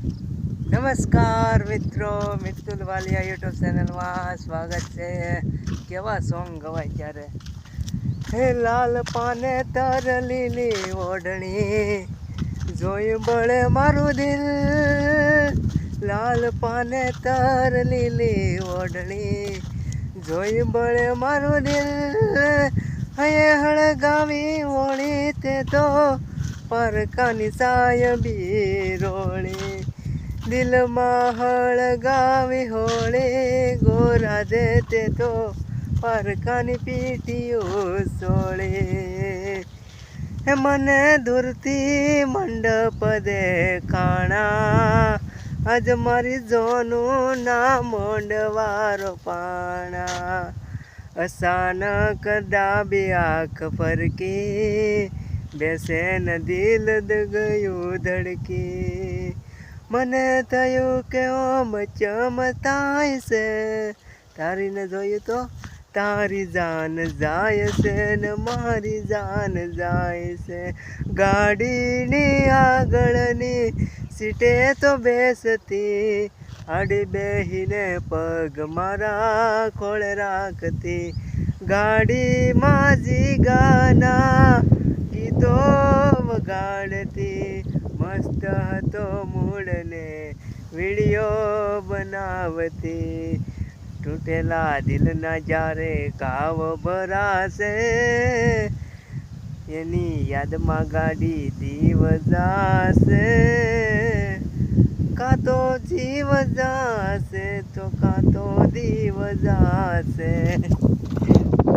નમસ્કાર મિત્રો, મિતુલ વાલિયા યુટ્યુબ ચેનલમાં સ્વાગત છે. કેવા સોંગ ગવાય ત્યારે? હે લાલ પાને તર લીલી ઓઢણી જોઈ બળે મારું દિલ. લાલ પાને તર લીલી ઓઢણી જોઈ બળે મારું દિલ. હયે હળગાવી ઓળી તે તો, પરકાની સાયબી રોળી દિલમાં હળગાવી હોળે, ગોરા દે તે પરકાની પીટીઓ સોળે. હે મને દૂરથી મંડપ દેખાણા આજ મારી જોનું ના મોંડવારો પાણા. અચાનક ડાબી આંખ ફરકી, બેસે ન દિલ દ ગયું ધડકી. મને થયું કે ઓમ ચમતાય છે. તારીને જોયું તો તારી જાન જાય છે ને મારી જાન જાય છે. ગાડીની આગળની સીટે તો બેસતી, આડી બેહીને પગ મારા ખોળ રાખતી. ગાડીમાં જીગાના મસ્ત હતો મૂળને વીડિયો બનાવતી. તૂટેલા દિલના જ્યારે કાવ ભરાશે, એની યાદમાં ગાડી દીવ જાશે. કાં તો જીવ જાશે, તો કાં તો દીવ જાશે.